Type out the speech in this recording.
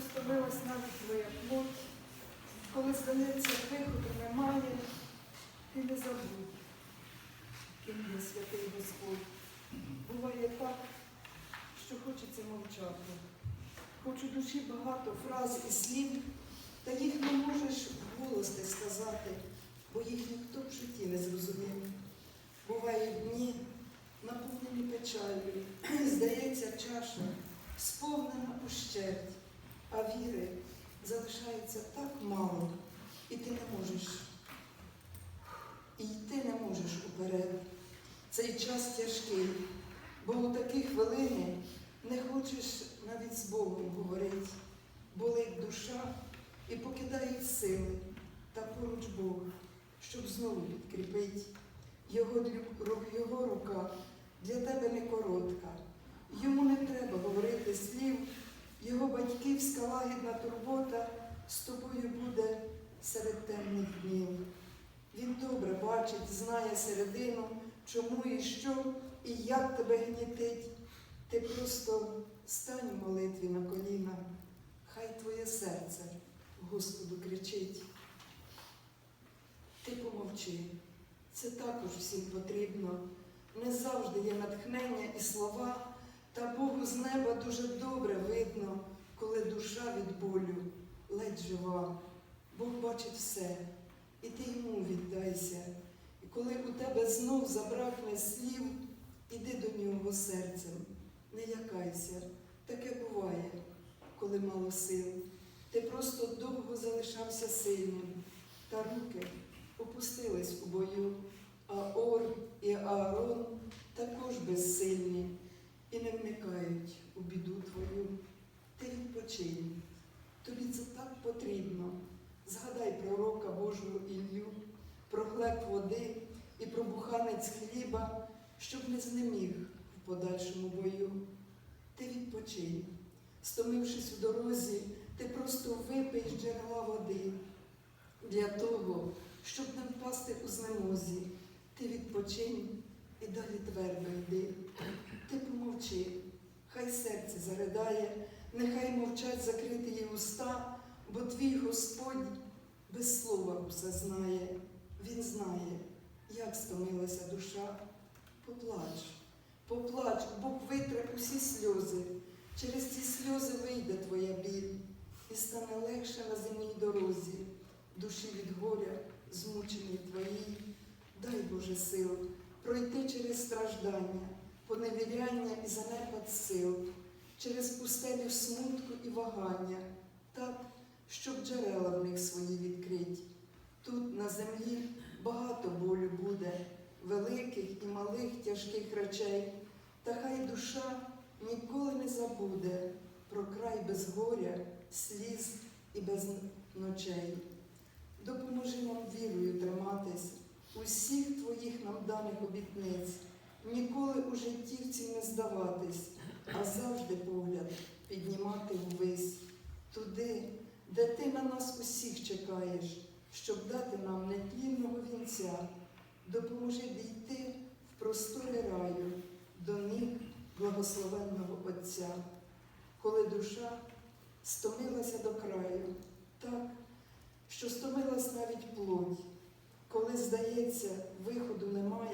що навіть твоя плоть, коли здається, виходу немає, ти не забудь, ким є святий Господь. Буває так, що хочеться мовчати. Хоч у душі багато фраз і слів, та їх не можеш вголос не сказати, бо їх ніхто в житті не зрозумів. Бувають дні, наповнені печалью, здається, чаша сповнена ущерть, а віри залишається так мало, і ти не можеш, і йти не можеш уперед. Цей час тяжкий, бо у такі хвилини не хочеш навіть з Богом говорити, болить душа і покидають сили, та поруч Бог, щоб знову підкріпить. Його, його рука для тебе не коротка. Йому не треба говорити слів, його батьківська турбота з тобою буде серед темних днів. Він добре бачить, знає середину, чому і що, і як тебе гнітить. Ти просто стань у молитві на коліна, хай твоє серце Господу кричить. Ти помовчи, це також всім потрібно. Не завжди є натхнення і слова, та Богу з неба дуже добре видно, коли душа від болю ледь жива. Бог бачить все, і ти йому віддайся. І коли у тебе знов забракне слів, іди до нього серцем, не лякайся. Таке буває, коли мало сил. Ти просто довго залишався сильним, та руки опустились у бою, а Ор і Аарон також безсильні і не вникають у біду твою. Ти відпочинь. Тобі це так потрібно. Згадай пророка Божого Іллю, про хлеб води і про буханець хліба, щоб не знеміг в подальшому бою. Ти відпочинь. Стомившись у дорозі, ти просто випий з джерела води для того, щоб не впасти у знемозі. Ти відпочинь і далі твердо йди. Ти помовчи, хай серце заридає, нехай мовчать закриті її уста, бо твій Господь без слова усе знає. Він знає, як стомилася душа. Поплач, поплач, Бог витре усі сльози. Через ці сльози вийде твоя біль і стане легше на земній дорозі, душі від горя, змучений твоїй. Дай Боже сил пройти через страждання, поневіряння і занепад сил, через пустелю смутку і вагання, так, щоб джерела в них свої відкрить. Тут на землі багато болю буде, великих і малих тяжких речей, та хай душа ніколи не забуде про край без горя, сліз і без ночей. Допоможи нам вірою триматись усіх твоїх нам даних обітниць, ніколи у житті в цім не здаватись, а завжди погляд піднімати ввись, туди, де ти на нас усіх чекаєш, щоб дати нам нетлінного вінця, допоможи дійти в простори раю до ніг благословенного Отця, коли душа стомилася до краю, так, що стомилась навіть плоть. Коли, здається, виходу немає,